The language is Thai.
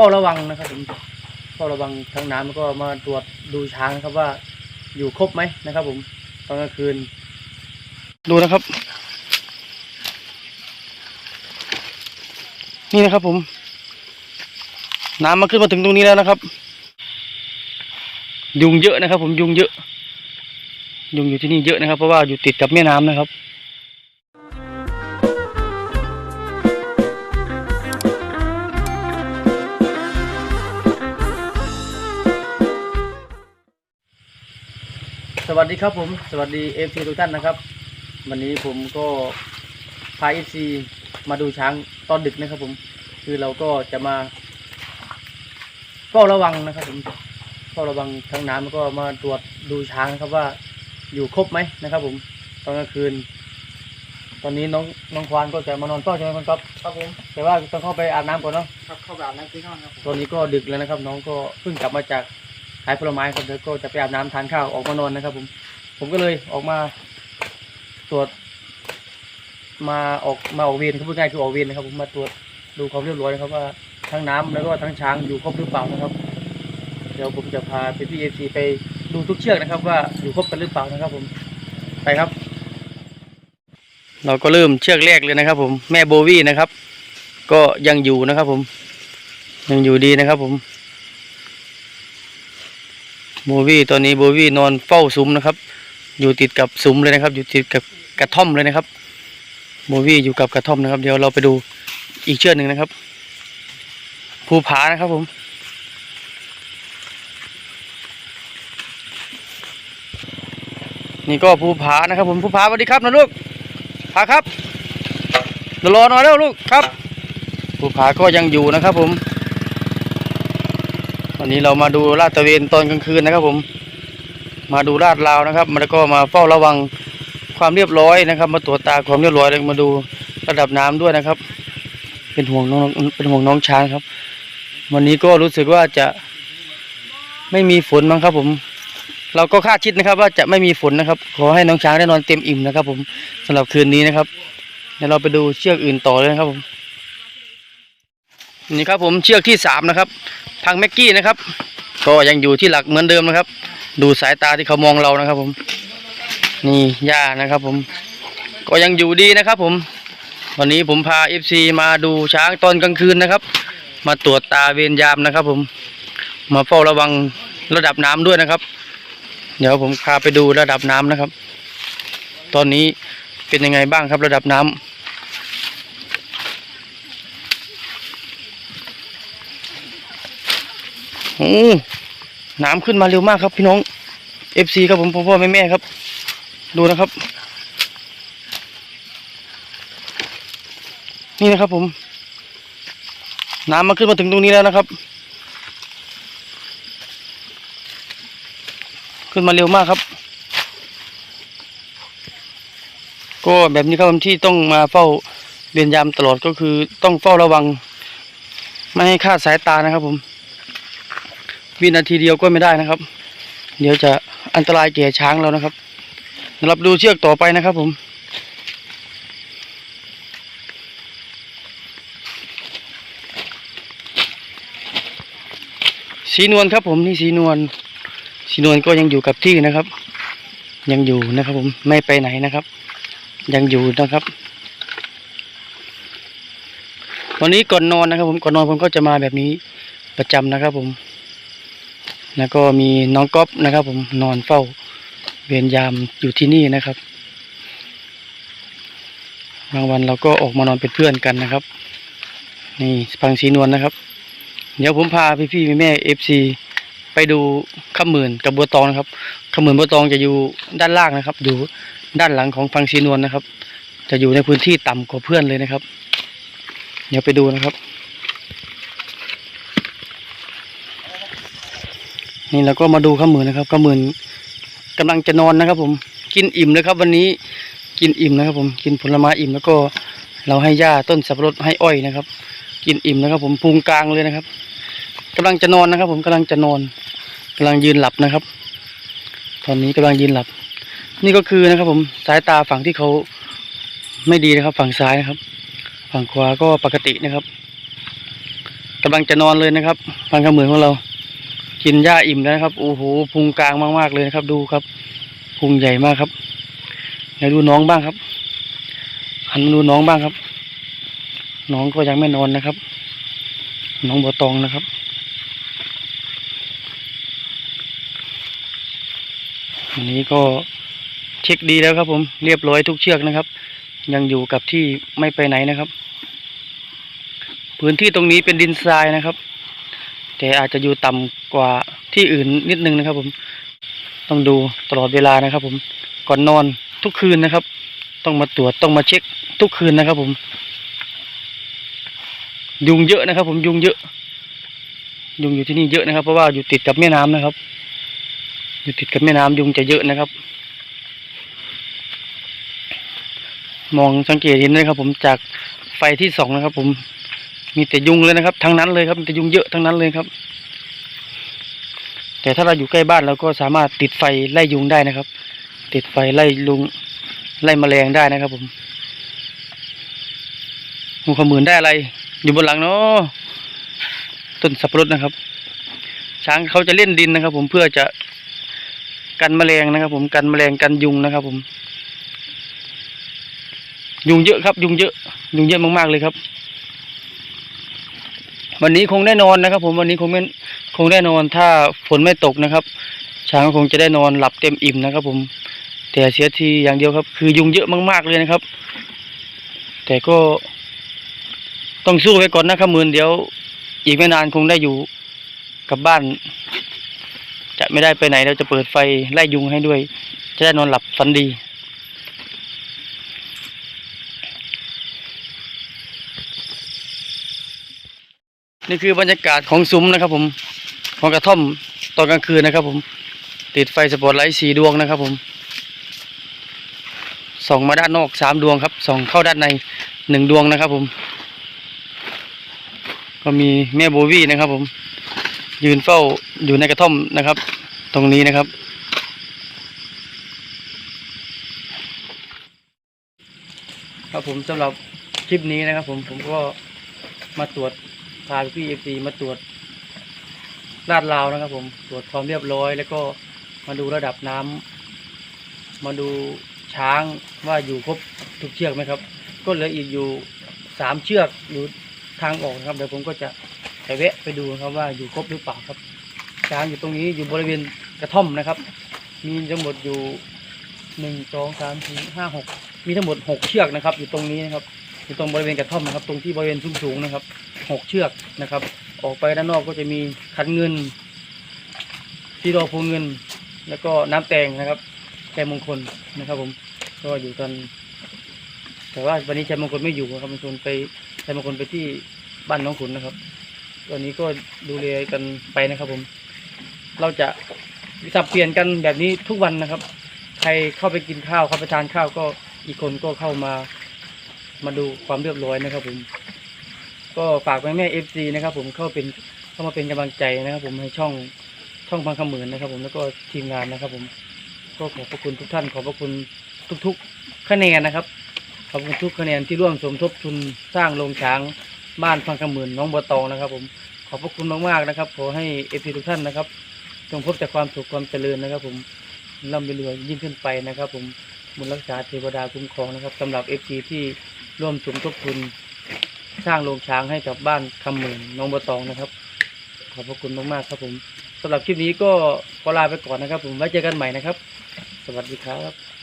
เฝ้าระวังนะครับผมเฝ้าระวังทางน้ำแล้วก็มาตรวจดูช้างนะครับว่าอยู่ครบไหมนะครับ ผมตอนกลางคืน ดูนะครับ นี่นะครับผม น้ำมาขึ้นมาถึงตรงนี้แล้วนะครับ ยุงเยอะนะครับ ผมยุงเยอะ ยุงอยู่ที่นี่เยอะนะครับ เพราะว่าอยู่ติดกับแม่น้ำนะครับ สวัสดีครับผม สวัสดีเอฟซีทุกท่านนะครับ วันนี้ผมก็พาเอฟซีมาดูช้างตอนดึกนะครับผม คือเราก็จะมาเฝ้าระวังนะครับผมเฝ้าระวังทางน้ำแล้วก็มาตรวจดูช้างนะครับว่าอยู่ครบไหมนะครับ ผมตอนกลางคืน ตอนนี้น้องน้องควานก็จะมานอนเฝ้าใช่ไหมคุณก๊อฟครับผม แต่ว่าต้องเข้าไปอาบน้ำก่อนเนาะครับเข้าแบบนั้นที่นอนครับผมตอนนี้ก็ดึกแล้วนะครับ น้องก็เพิ่งกลับมาจาก ขายผลไม้ครับแล้วก็จะไปอาบน้ำทานข้าวออกมานอนนะครับ ผม ผมก็เลยออกมาตรวจ มาออกมาออกเวรคือพูดง่ายคือออกเวรนะครับ ผมมาตรวจดูความเรียบร้อยนะครับว่าทั้งน้ำแล้วก็ทั้งช้างอยู่ครบหรือเปล่านะครับ เดี๋ยวผมจะพาพี่เอซีไปดูทุกเชือกนะครับ ว่าอยู่ครบกันหรือเปล่านะครับ ผมไปครับ เราก็เริ่มเชือกแรกเลยนะครับ ผมแม่โบวี่นะครับ ก็ยังอยู่นะครับ ผม ยังอยู่ดีนะครับ ผม โบวี่ตอนนี้โบวี่นอนเฝ้าซุ้มนะครับ อยู่ติดกับซุ้มเลยนะครับ อยู่ติดกับกระท่อมเลยนะครับโบวี่อยู่กับกระท่อมนะครับ เดี๋ยวเราไปดูอีกเชือกหนึ่งนะครับ ภูผานะครับผมนี่ก็ภูผานะครับผมภูผาสวัสดีครับนะลูกผาครับเดี๋ยวรอหน่อยแล้วลูกครับภูผาก็ยังอยู่นะครับผม วันนี้เรามาดูลาดตะเวนตอนกลางคืนนะครับ ผม มาดูลาดราวนะครับมาแล้วก็มาเฝ้าระวังความเรียบร้อยนะครับ มาตรวจตาความเรียบร้อยแล้วมาดูระดับน้ำด้วยนะครับ เป็นห่วงน้องเป็นห่วงน้องช้างครับ วันนี้ก็รู้สึกว่าจะไม่มีฝนมั้งครับ ผม เราก็คาดคิดนะครับ ว่าจะไม่มีฝนนะครับ ขอให้น้องช้างได้นอนเต็มอิ่มนะครับ ผมสำหรับคืนนี้นะครับเดี๋ยวเราไปดูเชือกอื่นต่อเลยนะครับผม นี่ครับผมเชือกที่สามนะครับทางแม็กกี้นะครับ ก็ยังอยู่ที่หลักเหมือนเดิมนะครับ ดูสายตาที่เขามองเรานะครับ ผม นี่ย่านะครับ ผม ก็ยังอยู่ดีนะครับ ผม วันนี้ผมพาเอฟซีมาดูช้างตอนกลางคืนนะครับ มาตรวจตาเวรยามนะครับ ผม มาเฝ้าระวังระดับน้ำด้วยนะครับ เดี๋ยวผมพาไปดูระดับน้ำนะครับ ตอนนี้เป็นยังไงบ้างครับระดับน้ำ โอ้น้ำขึ้นมาเร็วมากครับ พี่น้อง FC ครับผมพ่อพ่อแม่แม่ครับ ดูนะครับ นี่นะครับผม น้ำมาขึ้นมาถึงตรงนี้แล้วนะครับ ขึ้นมาเร็วมากครับ ก็แบบนี้ครับผมที่ต้องมาเฝ้าเรียนยามตลอดก็คือต้องเฝ้าระวัง ไม่ให้คาดสายตานะครับผม วินาทีเดียวก็ไม่ได้นะครับ เดี๋ยวจะอันตรายแก่ช้างเรานะครับเดี๋ยวเราดูเชือกต่อไปนะครับผมสีนวลครับผมนี่สีนวลสีนวลก็ยังอยู่กับที่นะครับ ยังอยู่นะครับผมไม่ไปไหนนะครับ ยังอยู่นะครับวันนี้ก่อนนอนนะครับ ผมก่อนนอนผมก็จะมาแบบนี้ประจำนะครับผม แล้วก็มีน้องก๊อฟนะครับ ผมนอนเฝ้าเวรยามอยู่ที่นี่นะครับบางวันเราก็ออกมานอนเป็นเพื่อนกันนะครับ นี่ฟังสีนวลนะครับ เดี๋ยวผมพาพี่พี่แม่เอฟซีไปดูข้าหมื่นกับบัวตองนะครับข้าหมื่นบัวตองจะอยู่ด้านล่างนะครับ อยู่ด้านหลังของฟังสีนวลนะครับ จะอยู่ในพื้นที่ต่ำกว่าเพื่อนเลยนะครับ เดี๋ยวไปดูนะครับ นี่เราก็มาดูข้าวหมื่นนะครับข้าวหมื่นกำลังจะนอนนะครับ ผมกินอิ่มเลยครับ วันนี้กินอิ่มนะครับ ผมกินผลไม้อิ่มแล้วก็เราให้หญ้าต้นสับปะรดให้อ้อยนะครับ กินอิ่มนะครับ ผมพุงกลางเลยนะครับกำลังจะนอนนะครับ ผมกำลังจะนอนกำลังยืนหลับนะครับ ตอนนี้กำลังยืนหลับ นี่ก็คือนะครับ ผมสายตาฝั่งที่เขาไม่ดีนะครับ ฝั่งซ้ายนะครับ ฝั่งขวาก็ปกตินะครับกำลังจะนอนเลยนะครับพันขมือนของเรา กินหญ้าอิ่มแล้วนะครับโอ้โหพุงกลางมากๆเลยนะครับ ดูครับพุงใหญ่มากครับไหนดูน้องบ้างครับหันมาดูน้องบ้างครับ น้องก็ยังไม่นอนนะครับ น้องบัวตองนะครับอันนี้ก็เช็คดีแล้วครับ ผมเรียบร้อยทุกเชือกนะครับ ยังอยู่กับที่ไม่ไปไหนนะครับ พื้นที่ตรงนี้เป็นดินทรายนะครับ แต่อาจจะอยู่ต่ำกว่าที่อื่นนิดนึงนะครับ ผม ต้องดูตลอดเวลานะครับ ผมก่อนนอนทุกคืนนะครับ ต้องมาตรวจต้องมาเช็คทุกคืนนะครับ ผม ยุงเยอะนะครับ ผมยุงเยอะ ยุงอยู่ที่นี่เยอะนะครับ เพราะว่าอยู่ติดกับแม่น้ำนะครับ อยู่ติดกับแม่น้ำยุงจะเยอะนะครับ มองสังเกตเห็นเลยครับ ผมจากไฟที่สองนะครับ ผม มีแต่ยุงเลยนะครับ ทั้งนั้นเลยครับมีแต่ยุงเยอะทั้งนั้นเลยครับ แต่ถ้าเราอยู่ใกล้บ้านเราก็สามารถติดไฟไล่ยุงได้นะครับ ติดไฟไล่ลุงไล่แมลงได้นะครับ ผมงูขมืนได้อะไร อยู่บนหลังเนาะต้นสับปะรดนะครับ ช้างเขาจะเล่นดินนะครับ ผมเพื่อจะกันแมลงนะครับ ผมกันแมลงกันยุงนะครับ ผม ยุงเยอะครับ ยุงเยอะ ยุงเยอะมากๆเลยครับ วันนี้คงได้นอนนะครับ ผมวันนี้คงไม่คงได้นอนถ้าฝนไม่ตกนะครับ ช้างก็คงจะได้นอนหลับเต็มอิ่มนะครับ ผม แต่เสียทีอย่างเดียวครับ คือยุงเยอะมากๆเลยนะครับ แต่ก็ต้องสู้ไว้ก่อนนะครับมือนเดี๋ยว อีกไม่นานคงได้อยู่กับบ้าน จะไม่ได้ไปไหนเราจะเปิดไฟไล่ยุงให้ด้วย จะได้นอนหลับฝันดี นี่คือบรรยากาศของซุ้มนะครับ ผมของกระท่อมตอนกลางคืนนะครับ ผม ติดไฟสปอตไลท์สีดวงนะครับ ผมส่องมาด้านนอกสามดวงครับส่องเข้าด้านในหนึ่งดวงนะครับ ผม ก็มีแม่โบวี่นะครับ ผม ยืนเฝ้าอยู่ในกระท่อมนะครับ ตรงนี้นะครับ ครับผมสำหรับคลิปนี้นะครับ ผมผมก็มาตรวจ พาพี่เอฟซีมาตรวจลาดราวนะครับ ผมตรวจความเรียบร้อย แล้วก็มาดูระดับน้ำมาดูช้างว่าอยู่ครบทุกเชือกไหมครับ ก็เหลืออีกอยู่สามเชือกอยู่ทางออกนะครับเดี๋ยวผมก็จะไปแวะไปดูนะครับว่าอยู่ครบหรือเปล่าครับ ช้างอยู่ตรงนี้อยู่บริเวณกระท่อมนะครับ มีทั้งหมดอยู่หนึ่งสองสามสี่ห้าหกมีทั้งหมดหกเชือกนะครับ อยู่ตรงนี้นะครับ อยู่ตรงบริเวณกระท่อมนะครับ ตรงที่บริเวณสูงๆนะครับหกเชือกนะครับ ออกไปด้านนอกก็จะมีขันเงินที่รอพูเงิน แล้วก็น้ำแตงนะครับชัยมงคลนะครับ ผมก็อยู่กัน แต่ว่าวันนี้ชัยมงคลไม่อยู่นะครับมงคลไปชัยมงคลไปที่บ้านน้องขุนนะครับวันนี้ก็ดูแลกันไปนะครับผม เราจะสับเปลี่ยนกันแบบนี้ทุกวันนะครับ ใครเข้าไปกินข้าวเข้าไปทานข้าวก็อีกคนก็เข้ามา มาดูความเรียบร้อยนะครับ ผม ก็ฝากแม่แม่เอฟซีนะครับ ผมเข้าเป็นเข้ามาเป็นกำลังใจนะครับ ผมให้ช่องช่องพังขมือนนะครับ ผมแล้วก็ทีมงานนะครับ ผมก็ขอบพระคุณทุกท่านขอบพระคุณทุก ๆ คะแนนนะครับขอบคุณทุกคะแนนที่ร่วมสมทบทุนสร้างโรงช้างบ้านพังขมือนน้องบัวตองนะครับ ผมขอบพระคุณมากๆนะครับขอให้เอฟซีทุกท่านนะครับจงพบแต่ความสุขความเจริญนะครับ ผมร่ำไปรวยยิ่งขึ้นไปนะครับ ผมบุญรักษาเทวดาคุ้มครองนะครับสำหรับเอฟซีที่ ร่วมสมทบทุนสร้างโรงช้างให้กับบ้านคำหมื่นน้องบัวตองนะครับ ขอบพระคุณมากๆครับผมสำหรับคลิปนี้ก็ขอลาไปก่อนนะครับ ผมไว้เจอกันใหม่นะครับ สวัสดีครับ